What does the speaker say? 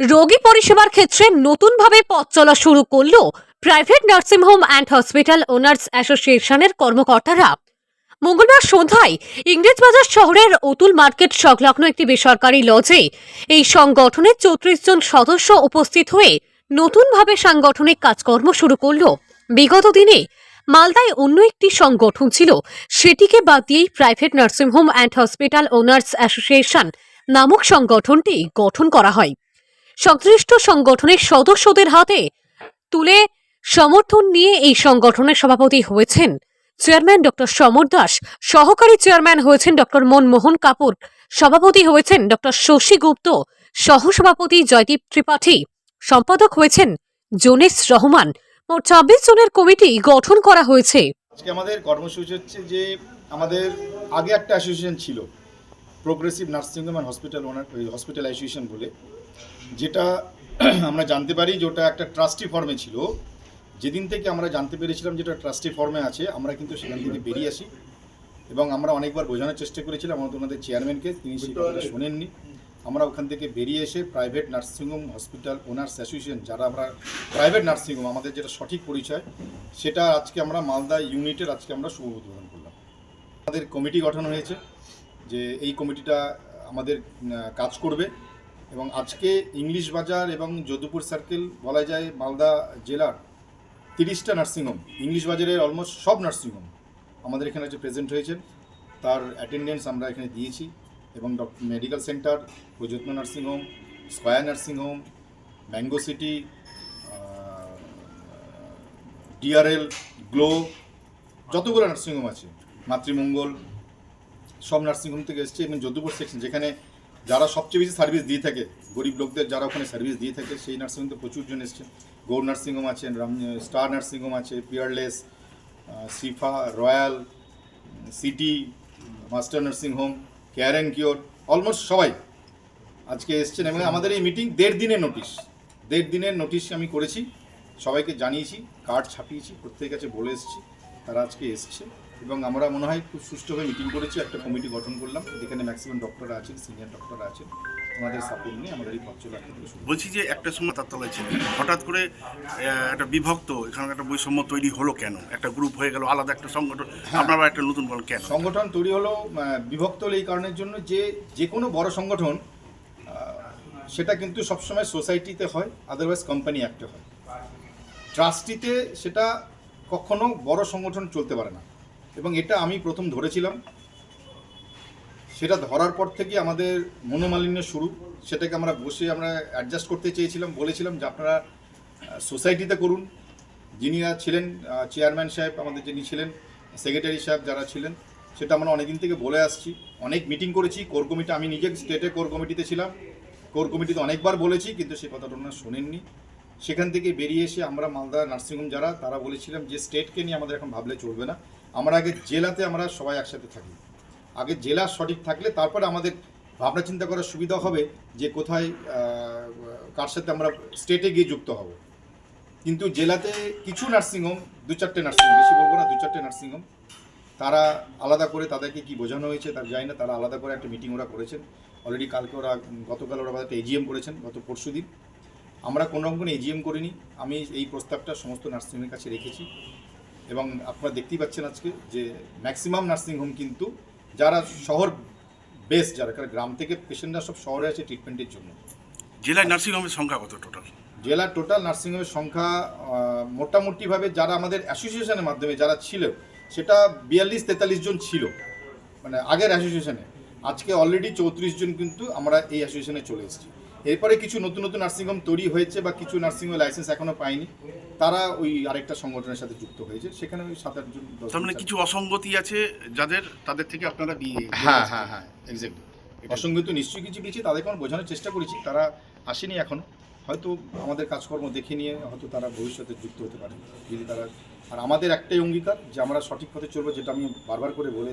রোগী পরিষেবার ক্ষেত্রে নতুনভাবে পথ চলা শুরু করল private nursing home and hospital owners অ্যাসোসিয়েশনের কর্মকর্তারা। মঙ্গলবার সন্ধ্যায় ইংরেজবাজার শহরের অতুল মার্কেট সংলগ্ন একটি বেসরকারি লজে এই সংগঠনের চৌত্রিশ জন সদস্য উপস্থিত হয়ে নতুনভাবে সাংগঠনিক কাজকর্ম শুরু করল। বিগত দিনে মালদায় অন্য একটি সংগঠন ছিল, সেটিকে বাদ দিয়েই private nursing home and hospital owners association নামক সংগঠনটি গঠন করা হয়। সংশ্লিষ্ট সংগঠনের সদস্যদের হাতে তুলে সমর্থন নিয়ে এই সংগঠনের সভাপতি হয়েছেন চেয়ারম্যান ডক্টর সমর দাস। সহকারী চেয়ারম্যান হয়েছেন ডক্টর মনমোহন কাপুর। সভাপতি হয়েছেন ডক্টর শশী গুপ্ত। সহসভাপতি জয়দীপ ত্রিপাঠী। সম্পাদক হয়েছেন জোনেস রহমান। মোট ছাব্বিশ জনের কমিটি গঠন করা হয়েছে। আজকে আমাদের কর্মসূচি হচ্ছে যে আমাদের আগে একটা অ্যাসোসিয়েশন ছিল progressive nursing home and hospital owner hospital association বলে। যেটা আমরা জানতে পারি যে ওটা একটা ট্রাস্টি ফর্মে ছিল। যেদিন থেকে আমরা জানতে পেরেছিলাম যেটা ট্রাস্টি ফর্মে আছে আমরা কিন্তু সেখান থেকে বেরিয়ে আসি। এবং আমরা অনেকবার বোঝানোর চেষ্টা করেছিলাম আমাদের ওনাদের চেয়ারম্যানকে তিনি সেই কথাটা শোনেননি। আমরা ওখান থেকে বেরিয়ে এসে private nursing home hospital owners association যারা আমরা প্রাইভেট নার্সিংহোম আমাদের যেটা সঠিক পরিচয় সেটা আজকে আমরা মালদা ইউনিটের আজকে আমরা শুভ উদ্বোধন করলাম। আমাদের কমিটি গঠন হয়েছে যে এই কমিটিটা আমাদের কাজ করবে। এবং আজকে ইংলিশ বাজার এবং যদুপুর সার্কেল বলা যায় মালদা জেলার তিরিশটা নার্সিংহোম ইংলিশ বাজারের অলমোস্ট সব নার্সিংহোম আমাদের এখানে যে প্রেজেন্ট হয়েছেন, তার অ্যাটেন্ডেন্স আমরা এখানে দিয়েছি এবং medical centre Prayatna nursing home square nursing home mango city DRL glow যতগুলো নার্সিংহোম আছে, মাতৃমঙ্গল, সব নার্সিংহোম থেকে এসছে। এবং যদুপুর সেকশন যেখানে যারা সবচেয়ে বেশি সার্ভিস দিয়ে থাকে, গরিব লোকদের যারা ওখানে সার্ভিস দিয়ে থাকে, সেই নার্সিংহোম তো প্রচুর জন এসছে। গৌর নার্সিংহোম আছে রাম স্টার নার্সিংহোম আছে Peerless Sifa royal city master nursing home care and cure almost সবাই আজকে এসছেন এবং আমাদের এই মিটিং দেড় দিনের নোটিশ দেড় দিনের নোটিশ আমি করেছি, সবাইকে জানিয়েছি কার্ড ছাপিয়েছি, প্রত্যেকের কাছে বলে এসেছি, তারা আজকে এসছে। এবং আমরা মনে হয় খুব সুষ্ঠুভাবে মিটিং করেছি একটা কমিটি গঠন করলাম। যেখানে ম্যাক্সিমাম ডক্টররা আছেন সিনিয়র ডক্টররা আছেন আমাদের সাপোর্ট নিয়ে আমাদের এই পথ চলা বলছি যে একটা সময় তার তলায় ছিল হঠাৎ করে একটা বিভক্ত এখানে একটা বৈষম্য তৈরি হলো কেন? একটা গ্রুপ হয়ে গেল আলাদা একটা সংগঠন আপনারা একটা নতুন বল কেন? সংগঠন তৈরি হলো বিভক্ত হলো এই কারণের জন্য যে যে কোনো বড় সংগঠন সেটা কিন্তু সবসময় সোসাইটিতে হয় আদারওয়াইজ কোম্পানি অ্যাক্টে হয়। ট্রাস্টিতে সেটা কখনো বড় সংগঠন চলতে পারে না। এবং এটা আমি প্রথম ধরেছিলাম। সেটা ধরার পর থেকে আমাদের মনোমালিন্য শুরু। সেটাকে আমরা বসে আমরা অ্যাডজাস্ট করতে চেয়েছিলাম, বলেছিলাম যে আপনারা সোসাইটিতে করুন। যিনিরা ছিলেন চেয়ারম্যান সাহেব, আমাদের যিনি ছিলেন সেক্রেটারি সাহেব যারা ছিলেন, সেটা আমরা অনেকদিন থেকে বলে আসছি। অনেক মিটিং করেছি। কোর কমিটি আমি নিজে স্টেটে কোর কমিটিতে ছিলাম। কোর কমিটিতে অনেকবার বলেছি, কিন্তু সে কথাটা ওনারা শোনেননি। সেখান থেকে বেরিয়ে এসে আমরা মালদা নার্সিংহোম যারা, তারা বলেছিলাম যে স্টেটকে নিয়ে আমাদের এখন ভাবলে চলবে না। আমরা আগে জেলাতে আমরা সবাই একসাথে থাকি। আগে জেলা সঠিক থাকলে তারপরে আমাদের ভাবনা চিন্তা করার সুবিধা হবে যে কোথায় কার সাথে আমরা স্টেটে গিয়ে যুক্ত হব। কিন্তু জেলাতে কিছু নার্সিংহোম দু চারটে নার্সিংহোম বেশি বলব না, দু চারটে নার্সিংহোম তারা আলাদা করে তাদেরকে কি বোঝানো হয়েছে তার জানি না, তারা আলাদা করে একটা মিটিং ওরা করেছেন। অলরেডি কালকে ওরা, গতকাল ওরা একটা এজিএম করেছেন, গত পরশু দিন। আমরা কোনো রকম কোনো এজিএম করিনি, আমি এই প্রস্তাবটা সমস্ত নার্সিংহোমের কাছে রেখেছি। এবং আপনারা দেখতেই পাচ্ছেন আজকে যে ম্যাক্সিমাম নার্সিংহোম কিন্তু যারা শহর বেস যারা কারণ গ্রাম থেকে পেশেন্টরা সব শহরে আছে ট্রিটমেন্টের জন্য। জেলায় নার্সিংহোমের সংখ্যা কত টোটাল জেলার টোটাল নার্সিংহোমের সংখ্যা মোটামুটিভাবে যারা আমাদের অ্যাসোসিয়েশনের মাধ্যমে যারা ছিল সেটা বিয়াল্লিশ তেতাল্লিশ জন ছিল মানে আগের অ্যাসোসিয়েশনে আজকে অলরেডি চৌত্রিশ জন কিন্তু আমরা এই অ্যাসোসিয়েশনে চলে এসেছি। এরপরে কিছু নতুন নতুন নার্সিংহোম তৈরি হয়েছে বা কিছু নার্সিংহোম লাইসেন্স এখনও পায়নি। তারা ওই আরেকটা সংগঠনের সাথে যুক্ত হয়েছে। সেখানে ওই সাত আটজন মানে কিছু অসঙ্গতি আছে যাদের তাদের থেকে আপনারা দিয়ে হ্যাঁ হ্যাঁ হ্যাঁ এক্স্যাক্টলি অসঙ্গত নিশ্চয়ই কিছু কিছু তাদেরকে আমরা বোঝানোর চেষ্টা করেছি তারা আসেনি এখন। হয়তো আমাদের কাজকর্ম দেখে নিয়ে হয়তো তারা ভবিষ্যতে যুক্ত হতে পারে। যদি তারা আর আমাদের একটাই অঙ্গীকার যে আমরা সঠিক পথে চলবো যেটা আমি বারবার করে বলে